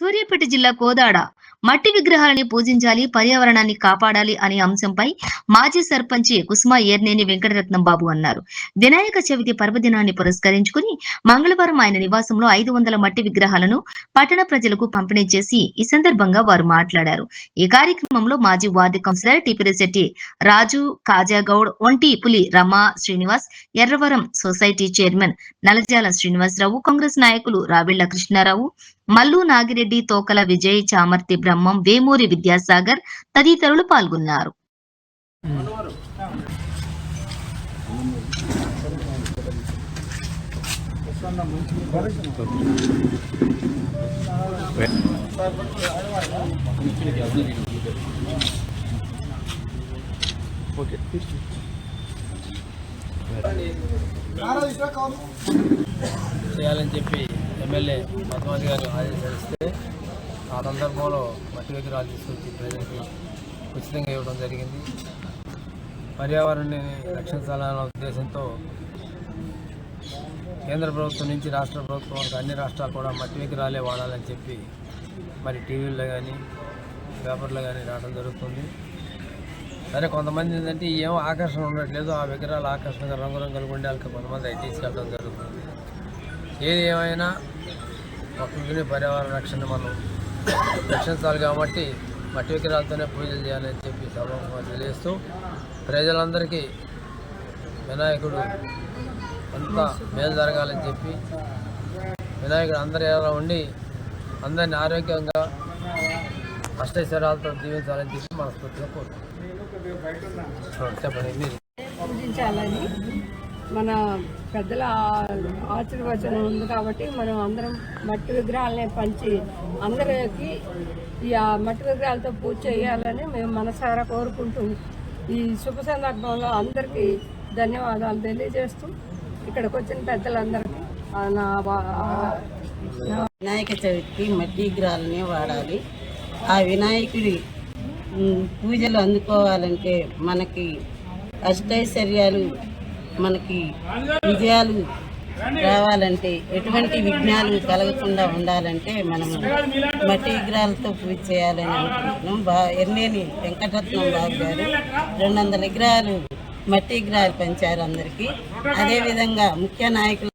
సూర్యాపేట జిల్లా కోదాడ మట్టి విగ్రహాలని పూజించాలి పర్యావరణాన్ని కాపాడాలి అనే అంశంపై మాజీ సర్పంచి కుసుమ ఏర్నేని వెంకటరత్నం బాబు అన్నారు. వినాయక చవితి పర్వదినాన్ని పురస్కరించుకుని మంగళవారం ఆయన నివాసంలో ఐదు వందల మట్టి విగ్రహాలను పట్టణ ప్రజలకు పంపిణీ చేసి ఈ సందర్భంగా వారు మాట్లాడారు. ఈ కార్యక్రమంలో మాజీ వార్డు కౌన్సిలర్ టిపిరిశెట్టి రాజు కాజాగౌడ్ ఒంటి పులి రమా శ్రీనివాస్ ఎర్రవరం సొసైటీ చైర్మన్ నలజాల శ్రీనివాసరావు కాంగ్రెస్ నాయకులు రావిళ్ళ కృష్ణారావు మల్లు నాగిరెడ్డి తోకల విజయ్ చామర్తి బ్రహ్మం వేమూరి విద్యాసాగర్ తదితరులు పాల్గొన్నారు. చేయాలని చెప్పి ఎమ్మెల్యే పద్మావతి గారు ఆదేశిస్తే ఆ సందర్భంలో మట్టి విగ్రహాలు తీసుకొచ్చి ప్రజలకి ఉచితంగా ఇవ్వడం జరిగింది. పర్యావరణాన్ని రక్షించాలనే ఉద్దేశంతో కేంద్ర ప్రభుత్వం నుంచి రాష్ట్ర ప్రభుత్వం వరకు అన్ని రాష్ట్రాలు కూడా మట్టి విగ్రహాలే వాడాలని చెప్పి మరి టీవీల్లో కానీ పేపర్లో కానీ రావడం జరుగుతుంది. సరే కొంతమంది ఏంటంటే ఏం ఆకర్షణ ఉండట్లేదు. ఆ విగ్రహాలు ఆకర్షణగా రంగురంగుల గుండాలకి కొంతమంది అవి తీసుకెళ్ళడం జరుగుతుంది. ఏది ఏమైనా ప్రకృతిని పర్యావరణ రక్షణ మనం రక్షించాలి కాబట్టి మట్టి విగ్రహాలతోనే పూజలు చేయాలని చెప్పి సభగా తెలియజేస్తూ ప్రజలందరికీ వినాయకుడు అంతా మేలు జరగాలని చెప్పి వినాయకుడు అందరి ఎలా ఉండి అందరిని ఆరోగ్యంగా అష్టైశ్వర్యాలతో జీవించాలని చెప్పి మనస్ఫూర్తిగా కోరుకుంటున్నాం. చెప్పండి మీరు. పూజించాలని మన పెద్దల ఆశీర్వచనం ఉంది కాబట్టి మనం అందరం మట్టి విగ్రహాలని పంచి అందరికి ఈ మట్టి విగ్రహాలతో పూజ చేయాలని మేము మనసారా కోరుకుంటూ ఈ శుభ సందర్భంలో అందరికీ ధన్యవాదాలు తెలియజేస్తూ ఇక్కడికి వచ్చిన పెద్దలందరికీ నా వినాయక చవితికి మట్టి విగ్రహాలనే వాడాలి. ఆ వినాయకుడి పూజలు అందుకోవాలంటే మనకి అష్టైశ్వర్యాలు మనకి విజయాలు రావాలంటే ఎటువంటి విఘ్నాలు కలగకుండా ఉండాలంటే మనం మట్టి విగ్రహాలతో పూజ చేయాలని అనుకుంటున్నాం. బా ఎన్నేని వెంకటరత్నం బాబు గారు రెండు వందల విగ్రహాలు మట్టి విగ్రహాలు పంచారు అందరికీ. అదేవిధంగా ముఖ్య నాయకులు